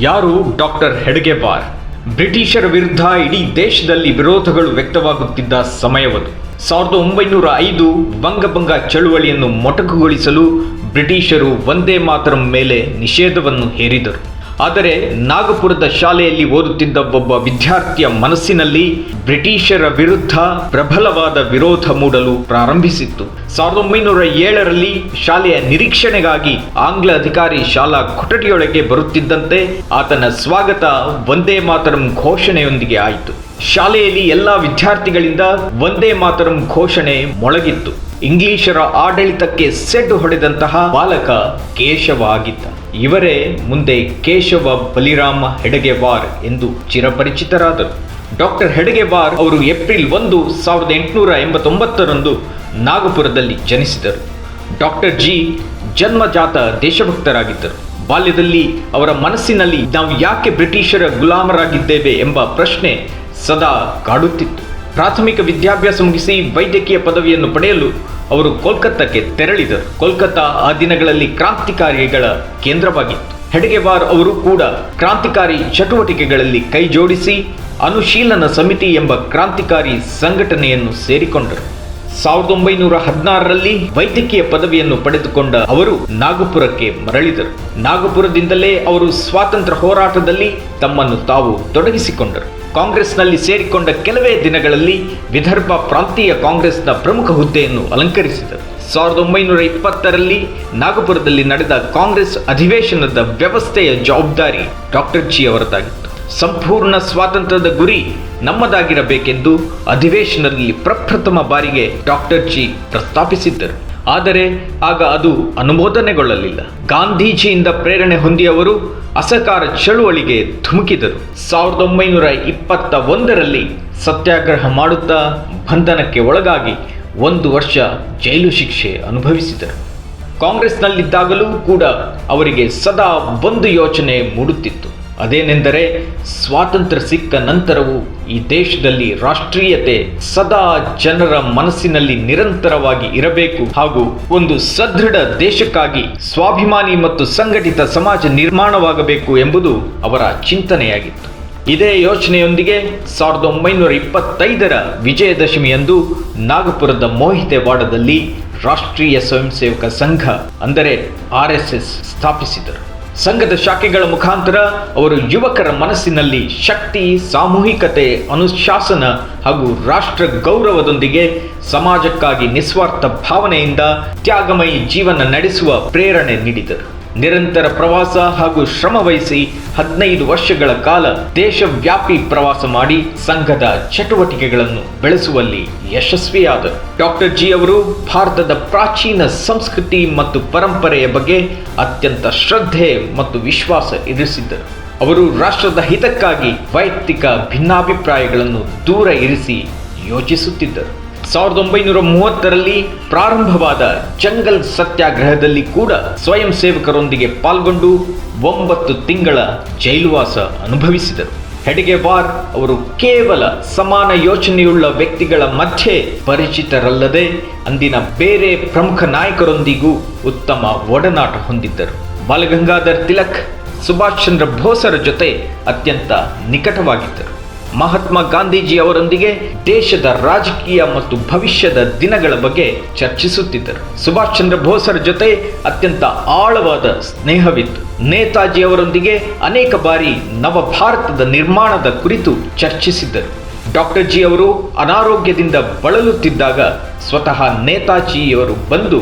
ಯಾರು ಡಾಕ್ಟರ್ ಹೆಡ್ಗೆವಾರ್? ಬ್ರಿಟಿಷರ ವಿರುದ್ಧ ಇಡೀ ದೇಶದಲ್ಲಿ ವಿರೋಧಗಳು ವ್ಯಕ್ತವಾಗುತ್ತಿದ್ದ ಸಮಯವದು. ಸಾವಿರದ ಒಂಬೈನೂರ ಐದು ಬಂಗಭಂಗ ಚಳುವಳಿಯನ್ನು ಮೊಟಕುಗೊಳಿಸಲು ಬ್ರಿಟಿಷರು ವಂದೇ ಮಾತರಂ ಮೇಲೆ ನಿಷೇಧವನ್ನು ಹೇರಿದರು. ಆದರೆ ನಾಗಪುರದ ಶಾಲೆಯಲ್ಲಿ ಓದುತ್ತಿದ್ದ ಒಬ್ಬ ವಿದ್ಯಾರ್ಥಿಯ ಮನಸ್ಸಿನಲ್ಲಿ ಬ್ರಿಟಿಷರ ವಿರುದ್ಧ ಪ್ರಬಲವಾದ ವಿರೋಧ ಮೂಡಲು ಪ್ರಾರಂಭಿಸಿತ್ತು. ಸಾವಿರದ ಒಂಬೈನೂರ ಏಳರಲ್ಲಿ ಶಾಲೆಯ ನಿರೀಕ್ಷಣೆಗಾಗಿ ಆಂಗ್ಲ ಅಧಿಕಾರಿ ಶಾಲಾ ಕೊಠಡಿಯೊಳಗೆ ಬರುತ್ತಿದ್ದಂತೆ ಆತನ ಸ್ವಾಗತ ಒಂದೇ ಮಾತರಂ ಘೋಷಣೆಯೊಂದಿಗೆ ಆಯಿತು. ಶಾಲೆಯಲ್ಲಿ ಎಲ್ಲ ವಿದ್ಯಾರ್ಥಿಗಳಿಂದ ಒಂದೇ ಮಾತರಂ ಘೋಷಣೆ ಮೊಳಗಿತ್ತು. ಇಂಗ್ಲಿಷರ ಆಡಳಿತಕ್ಕೆ ಸೆಡ್ಡು ಹೊಡೆದಂತಹ ಬಾಲಕ ಕೇಶವ ಆಗಿದ್ದ ಇವರೇ ಮುಂದೆ ಕೇಶವ ಬಲಿರಾಮ ಹೆಡಗೆವಾರ್ ಎಂದು ಚಿರಪರಿಚಿತರಾದರು. ಡಾಕ್ಟರ್ ಹೆಡಗೆವಾರ್ ಅವರು ಏಪ್ರಿಲ್ ಒಂದು, ಸಾವಿರದ ಎಂಟುನೂರ ಎಂಬತ್ತೊಂಬತ್ತರಂದು ನಾಗಪುರದಲ್ಲಿ ಜನಿಸಿದರು. ಡಾಕ್ಟರ್ ಜಿ ಜನ್ಮಜಾತ ದೇಶಭಕ್ತರಾಗಿದ್ದರು. ಬಾಲ್ಯದಲ್ಲಿ ಅವರ ಮನಸ್ಸಿನಲ್ಲಿ ನಾವು ಯಾಕೆ ಬ್ರಿಟಿಷರ ಗುಲಾಮರಾಗಿದ್ದೇವೆ ಎಂಬ ಪ್ರಶ್ನೆ ಸದಾ ಕಾಡುತ್ತಿತ್ತು. ಪ್ರಾಥಮಿಕ ವಿದ್ಯಾಭ್ಯಾಸ ಮುಗಿಸಿ ವೈದ್ಯಕೀಯ ಪದವಿಯನ್ನು ಪಡೆಯಲು ಅವರು ಕೋಲ್ಕತ್ತಾಕ್ಕೆ ತೆರಳಿದರು. ಕೋಲ್ಕತ್ತಾ ಆ ದಿನಗಳಲ್ಲಿ ಕ್ರಾಂತಿಕಾರಿಗಳ ಕೇಂದ್ರವಾಗಿತ್ತು. ಹೆಡಗೆವಾರ್ ಅವರು ಕೂಡ ಕ್ರಾಂತಿಕಾರಿ ಚಟುವಟಿಕೆಗಳಲ್ಲಿ ಕೈಜೋಡಿಸಿ ಅನುಶೀಲನ ಸಮಿತಿ ಎಂಬ ಕ್ರಾಂತಿಕಾರಿ ಸಂಘಟನೆಯನ್ನು ಸೇರಿಕೊಂಡರು. ಸಾವಿರದ ಒಂಬೈನೂರ ಹದಿನಾರರಲ್ಲಿ ವೈದ್ಯಕೀಯ ಪದವಿಯನ್ನು ಪಡೆದುಕೊಂಡ ಅವರು ನಾಗಪುರಕ್ಕೆ ಮರಳಿದರು. ನಾಗಪುರದಿಂದಲೇ ಅವರು ಸ್ವಾತಂತ್ರ್ಯ ಹೋರಾಟದಲ್ಲಿ ತಮ್ಮನ್ನು ತಾವು ತೊಡಗಿಸಿಕೊಂಡರು. ಕಾಂಗ್ರೆಸ್ನಲ್ಲಿ ಸೇರಿಕೊಂಡ ಕೆಲವೇ ದಿನಗಳಲ್ಲಿ ವಿದರ್ಭ ಪ್ರಾಂತೀಯ ಕಾಂಗ್ರೆಸ್ನ ಪ್ರಮುಖ ಹುದ್ದೆಯನ್ನು ಅಲಂಕರಿಸಿದರು. ಸಾವಿರದ ಒಂಬೈನೂರ ಇಪ್ಪತ್ತರಲ್ಲಿ ನಾಗಪುರದಲ್ಲಿ ನಡೆದ ಕಾಂಗ್ರೆಸ್ ಅಧಿವೇಶನದ ವ್ಯವಸ್ಥೆಯ ಜವಾಬ್ದಾರಿ ಡಾಕ್ಟರ್ ಜಿ ಅವರದಾಗಿತ್ತು. ಸಂಪೂರ್ಣ ಸ್ವಾತಂತ್ರ್ಯದ ಗುರಿ ನಮ್ಮದಾಗಿರಬೇಕೆಂದು ಅಧಿವೇಶನದಲ್ಲಿ ಪ್ರಪ್ರಥಮ ಬಾರಿಗೆ ಡಾಕ್ಟರ್ ಜಿ ಪ್ರಸ್ತಾಪಿಸಿದ್ದರು. ಆದರೆ ಆಗ ಅದು ಅನುಮೋದನೆಗೊಳ್ಳಲಿಲ್ಲ. ಗಾಂಧೀಜಿಯಿಂದ ಪ್ರೇರಣೆ ಹೊಂದಿ ಅವರು ಅಸಹಕಾರ ಚಳುವಳಿಗೆ ಧುಮುಕಿದರು. ಸಾವಿರದ ಒಂಬೈನೂರ ಇಪ್ಪತ್ತ ಒಂದರಲ್ಲಿ ಸತ್ಯಾಗ್ರಹ ಮಾಡುತ್ತಾ ಬಂಧನಕ್ಕೆ ಒಳಗಾಗಿ ಒಂದು ವರ್ಷ ಜೈಲು ಶಿಕ್ಷೆ ಅನುಭವಿಸಿದರು. ಕಾಂಗ್ರೆಸ್ನಲ್ಲಿದ್ದಾಗಲೂ ಕೂಡ ಅವರಿಗೆ ಸದಾ ಒಂದು ಯೋಚನೆ ಮೂಡುತ್ತಿತ್ತು. ಅದೇನೆಂದರೆ ಸ್ವಾತಂತ್ರ್ಯ ಸಿಕ್ಕ ನಂತರವೂ ಈ ದೇಶದಲ್ಲಿ ರಾಷ್ಟ್ರೀಯತೆ ಸದಾ ಜನರ ಮನಸ್ಸಿನಲ್ಲಿ ನಿರಂತರವಾಗಿ ಇರಬೇಕು ಹಾಗೂ ಒಂದು ಸದೃಢ ದೇಶಕ್ಕಾಗಿ ಸ್ವಾಭಿಮಾನಿ ಮತ್ತು ಸಂಘಟಿತ ಸಮಾಜ ನಿರ್ಮಾಣವಾಗಬೇಕು ಎಂಬುದು ಅವರ ಚಿಂತನೆಯಾಗಿತ್ತು. ಇದೇ ಯೋಚನೆಯೊಂದಿಗೆ ಸಾವಿರದ ಒಂಬೈನೂರ ಇಪ್ಪತ್ತೈದರ ವಿಜಯದಶಮಿಯಂದು ನಾಗಪುರದ ಮೋಹಿತೆ ವಾಡದಲ್ಲಿ ರಾಷ್ಟ್ರೀಯ ಸ್ವಯಂ ಸೇವಕ ಸಂಘ ಅಂದರೆ ಆರ್ ಎಸ್ ಎಸ್ ಸ್ಥಾಪಿಸಿದರು. ಸಂಘದ ಶಾಖೆಗಳ ಮುಖಾಂತರ ಅವರು ಯುವಕರ ಮನಸ್ಸಿನಲ್ಲಿ ಶಕ್ತಿ, ಸಾಮೂಹಿಕತೆ, ಅನುಶಾಸನ ಹಾಗೂ ರಾಷ್ಟ್ರ ಗೌರವದೊಂದಿಗೆ ಸಮಾಜಕ್ಕಾಗಿ ನಿಸ್ವಾರ್ಥ ಭಾವನೆಯಿಂದ ತ್ಯಾಗಮಯಿ ಜೀವನ ನಡೆಸುವ ಪ್ರೇರಣೆ ನೀಡಿದರು. ನಿರಂತರ ಪ್ರವಾಸ ಹಾಗೂ ಶ್ರಮ ವಹಿಸಿ ಹದಿನೈದು ವರ್ಷಗಳ ಕಾಲ ದೇಶವ್ಯಾಪಿ ಪ್ರವಾಸ ಮಾಡಿ ಸಂಘದ ಚಟುವಟಿಕೆಗಳನ್ನು ಬೆಳೆಸುವಲ್ಲಿ ಯಶಸ್ವಿಯಾದರು ಡಾಕ್ಟರ್ ಜಿ ಅವರು ಭಾರತದ ಪ್ರಾಚೀನ ಸಂಸ್ಕೃತಿ ಮತ್ತು ಪರಂಪರೆಯ ಬಗ್ಗೆ ಅತ್ಯಂತ ಶ್ರದ್ಧೆ ಮತ್ತು ವಿಶ್ವಾಸ ಇರಿಸಿದ್ದರು. ಅವರು ರಾಷ್ಟ್ರದ ಹಿತಕ್ಕಾಗಿ ವೈಯಕ್ತಿಕ ಭಿನ್ನಾಭಿಪ್ರಾಯಗಳನ್ನು ದೂರ ಇರಿಸಿ ಯೋಚಿಸುತ್ತಿದ್ದರು. ಸಾವಿರದ ಒಂಬೈನೂರ ಮೂವತ್ತರಲ್ಲಿ ಪ್ರಾರಂಭವಾದ ಜಂಗಲ್ ಸತ್ಯಾಗ್ರಹದಲ್ಲಿ ಕೂಡ ಸ್ವಯಂ ಸೇವಕರೊಂದಿಗೆ ಪಾಲ್ಗೊಂಡು ಒಂಬತ್ತು ತಿಂಗಳ ಜೈಲುವಾಸ ಅನುಭವಿಸಿದರು. ಹೆಡ್ಗೆವಾರ್ ಅವರು ಕೇವಲ ಸಮಾನ ಯೋಚನೆಯುಳ್ಳ ವ್ಯಕ್ತಿಗಳ ಮಧ್ಯೆ ಪರಿಚಿತರಲ್ಲದೆ ಅಂದಿನ ಬೇರೆ ಪ್ರಮುಖ ನಾಯಕರೊಂದಿಗೂ ಉತ್ತಮ ಒಡನಾಟ ಹೊಂದಿದ್ದರು. ಬಾಲಗಂಗಾಧರ್ ತಿಲಕ್, ಸುಭಾಷ್ ಚಂದ್ರ ಬೋಸರ ಜೊತೆ ಅತ್ಯಂತ ನಿಕಟವಾಗಿದ್ದರು. ಮಹಾತ್ಮ ಗಾಂಧೀಜಿ ಅವರೊಂದಿಗೆ ದೇಶದ ರಾಜಕೀಯ ಮತ್ತು ಭವಿಷ್ಯದ ದಿನಗಳ ಬಗ್ಗೆ ಚರ್ಚಿಸುತ್ತಿದ್ದರು. ಸುಭಾಷ್ ಚಂದ್ರ ಬೋಸರ ಜೊತೆ ಅತ್ಯಂತ ಆಳವಾದ ಸ್ನೇಹವಿತ್ತು. ನೇತಾಜಿ ಅವರೊಂದಿಗೆ ಅನೇಕ ಬಾರಿ ನವ ಭಾರತದ ನಿರ್ಮಾಣದ ಕುರಿತು ಚರ್ಚಿಸಿದ್ದರು. ಡಾಕ್ಟರ್ ಜಿ ಅವರು ಅನಾರೋಗ್ಯದಿಂದ ಬಳಲುತ್ತಿದ್ದಾಗ ಸ್ವತಃ ನೇತಾಜಿಯವರು ಬಂದು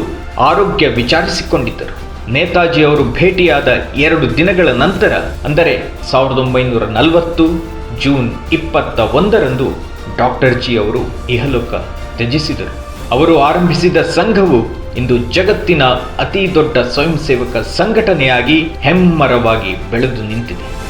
ಆರೋಗ್ಯ ವಿಚಾರಿಸಿಕೊಂಡಿದ್ದರು. ನೇತಾಜಿ ಅವರು ಭೇಟಿಯಾದ ಎರಡು ದಿನಗಳ ನಂತರ, ಅಂದರೆ ಸಾವಿರದ ಒಂಬೈನೂರ ನಲವತ್ತು ಜೂನ್ ಇಪ್ಪತ್ತ ಒಂದರಂದು ಡಾಕ್ಟರ್ ಜಿ ಅವರು ಇಹಲೋಕ ತ್ಯಜಿಸಿದರು. ಅವರು ಆರಂಭಿಸಿದ ಸಂಘವು ಇಂದು ಜಗತ್ತಿನ ಅತಿ ದೊಡ್ಡ ಸ್ವಯಂ ಸೇವಕ ಸಂಘಟನೆಯಾಗಿ ಹೆಮ್ಮರವಾಗಿ ಬೆಳೆದು ನಿಂತಿದೆ.